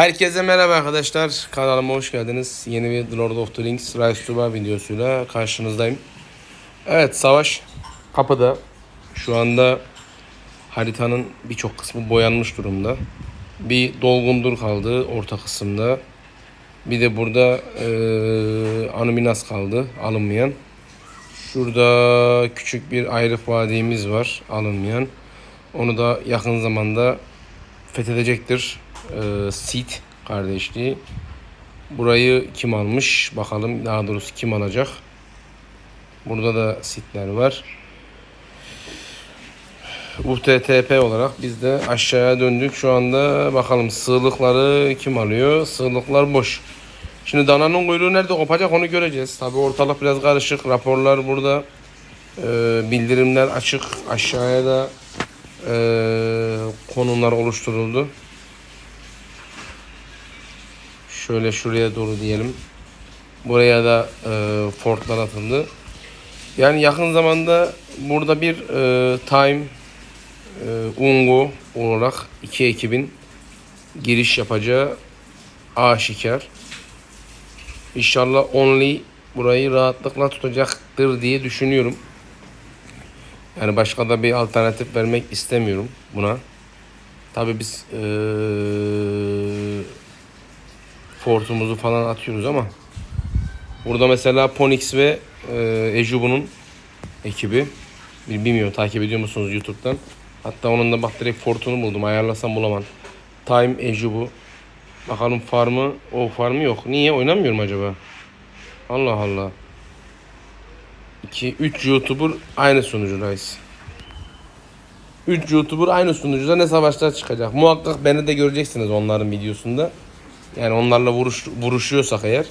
Herkese merhaba arkadaşlar. Kanalıma hoş geldiniz. Yeni bir Lord of the Rings Rise to Power videosuyla karşınızdayım. Evet savaş kapıda. Şu anda haritanın birçok kısmı boyanmış durumda. Bir dolgundur kaldı orta kısımda. Bir de burada eee Anuminas kaldı alınmayan. Şurada küçük bir ayrık vadimiz var alınmayan. Onu da yakın zamanda fethedecektir. Ee, Seed kardeşliği. Burayı kim almış? Bakalım daha doğrusu kim alacak? Burada da sitler var. UTTP olarak biz de aşağıya döndük. Şu anda bakalım sığlıkları kim alıyor? Sığlıklar boş. Şimdi dananın kuyruğu nerede kopacak onu göreceğiz. Tabi ortalık biraz karışık. Raporlar burada. Ee, bildirimler açık. Aşağıya da ee, konumlar oluşturuldu. Şöyle şuraya doğru diyelim. Buraya da e, fortlar atıldı. Yani yakın zamanda burada bir e, time e, Ungo olarak iki ekibin giriş yapacağı aşikar. İnşallah Only burayı rahatlıkla tutacaktır diye düşünüyorum. Yani başka da bir alternatif vermek istemiyorum buna. Tabii biz eee fortumuzu falan atıyoruz ama burada mesela Ponix ve eee Ejubu'nun ekibi Bil- bilmiyorum takip ediyor musunuz YouTube'dan? Hatta onun da bak direkt fortunu buldum. Ayarlasam bulamam. Time Ejubu. Bakalım farmı o farmı yok. Niye oynamıyorum acaba? Allah Allah. 2 3 YouTuber aynı sunucudayız. 3 YouTuber aynı sunucuda ne savaşlar çıkacak. Muhakkak beni de göreceksiniz onların videosunda. Yani onlarla vuruş, vuruşuyorsak eğer.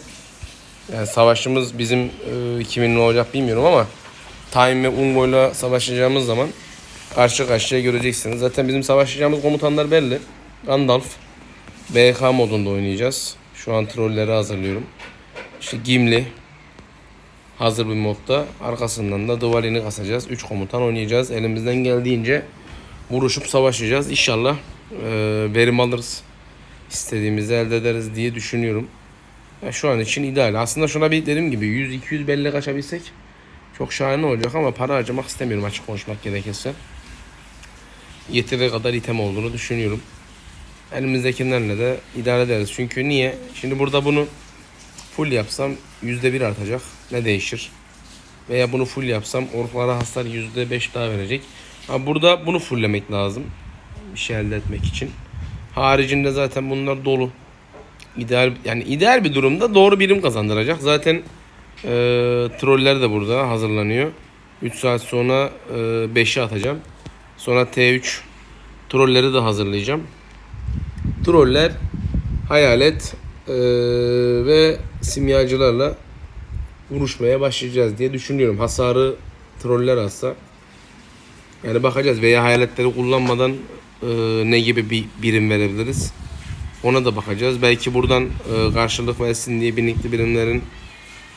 Yani savaşımız bizim e, kimin ne olacak bilmiyorum ama Time ve Ungo'yla savaşacağımız zaman karşı karşıya göreceksiniz. Zaten bizim savaşacağımız komutanlar belli. Gandalf. BK modunda oynayacağız. Şu an trolleri hazırlıyorum. İşte Gimli, hazır bir modda. Arkasından da duvalini kasacağız. 3 komutan oynayacağız. Elimizden geldiğince vuruşup savaşacağız. İnşallah e, verim alırız. İstediğimizi elde ederiz diye düşünüyorum. Ya şu an için ideal. Aslında şuna bir dediğim gibi 100-200 belli kaçabilsek çok şahane olacak ama para harcamak istemiyorum açık konuşmak gerekirse. Yeteri kadar item olduğunu düşünüyorum. Elimizdekilerle de idare ederiz. Çünkü niye? Şimdi burada bunu full yapsam %1 artacak. Ne değişir? Veya bunu full yapsam orklara hasar %5 daha verecek. Ha burada bunu fulllemek lazım. Bir şey elde etmek için. Haricinde zaten bunlar dolu. İdeal yani ideal bir durumda doğru birim kazandıracak. Zaten e, troller de burada hazırlanıyor. 3 saat sonra e, 5'i atacağım. Sonra T3 trolleri de hazırlayacağım. Troller, hayalet e, ve simyacılarla vuruşmaya başlayacağız diye düşünüyorum. Hasarı troller atsa. Yani bakacağız veya hayaletleri kullanmadan e, ne gibi bir birim verebiliriz. Ona da bakacağız. Belki buradan e, karşılık versin diye binlikli birimlerin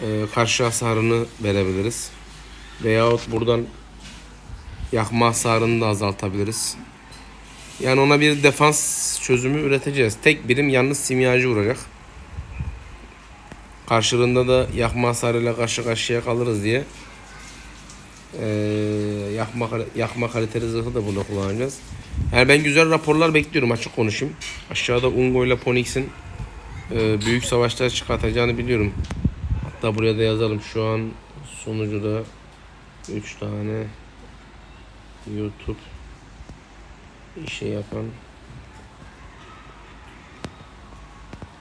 e, karşı hasarını verebiliriz. Veyahut buradan yakma hasarını da azaltabiliriz. Yani ona bir defans çözümü üreteceğiz. Tek birim yalnız simyacı vuracak. Karşılığında da yakma hasarıyla karşı karşıya kalırız diye ee, yakma yakma kaliteli zırhı da burada kullanacağız. Yani ben güzel raporlar bekliyorum açık konuşayım. Aşağıda Ungo ile Ponix'in e, büyük savaşlar çıkartacağını biliyorum. Hatta buraya da yazalım. Şu an sonucuda 3 tane YouTube işe yapan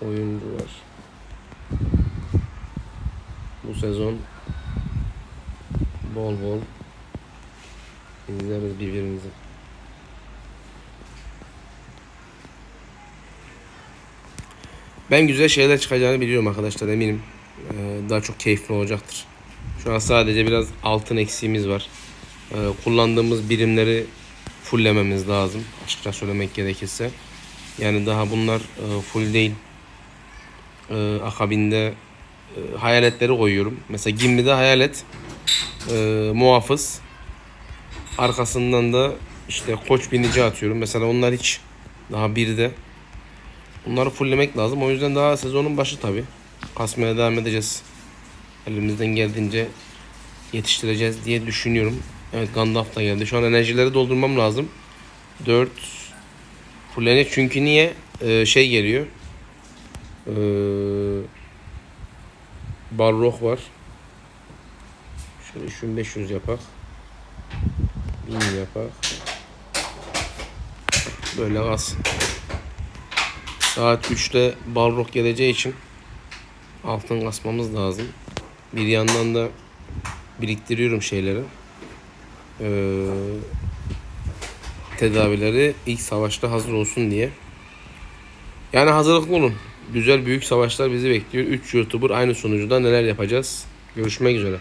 oyuncu var. Bu sezon bol bol izleriz birbirimizi. Ben güzel şeyler çıkacağını biliyorum arkadaşlar eminim. Ee, daha çok keyifli olacaktır. Şu an sadece biraz altın eksiğimiz var. Ee, kullandığımız birimleri fulllememiz lazım. Açıkça söylemek gerekirse. Yani daha bunlar e, full değil. Ee, akabinde e, hayaletleri koyuyorum. Mesela Gimli'de hayalet e, muhafız. Arkasından da işte koç binici atıyorum. Mesela onlar hiç daha bir de Bunları fulllemek lazım. O yüzden daha sezonun başı tabi. Kasmaya devam edeceğiz. Elimizden geldiğince yetiştireceğiz diye düşünüyorum. Evet Gandalf da geldi. Şu an enerjileri doldurmam lazım. 4 fullenecek çünkü niye? Ee, şey geliyor. Ee, Barrock var. Şöyle 3500 yapak. 1000 yapak. Böyle az. Saat 3'te Balrog geleceği için altın kasmamız lazım. Bir yandan da biriktiriyorum şeyleri. Ee, tedavileri ilk savaşta hazır olsun diye. Yani hazırlıklı olun. Güzel büyük savaşlar bizi bekliyor. 3 YouTuber aynı sonucuda neler yapacağız? Görüşmek üzere.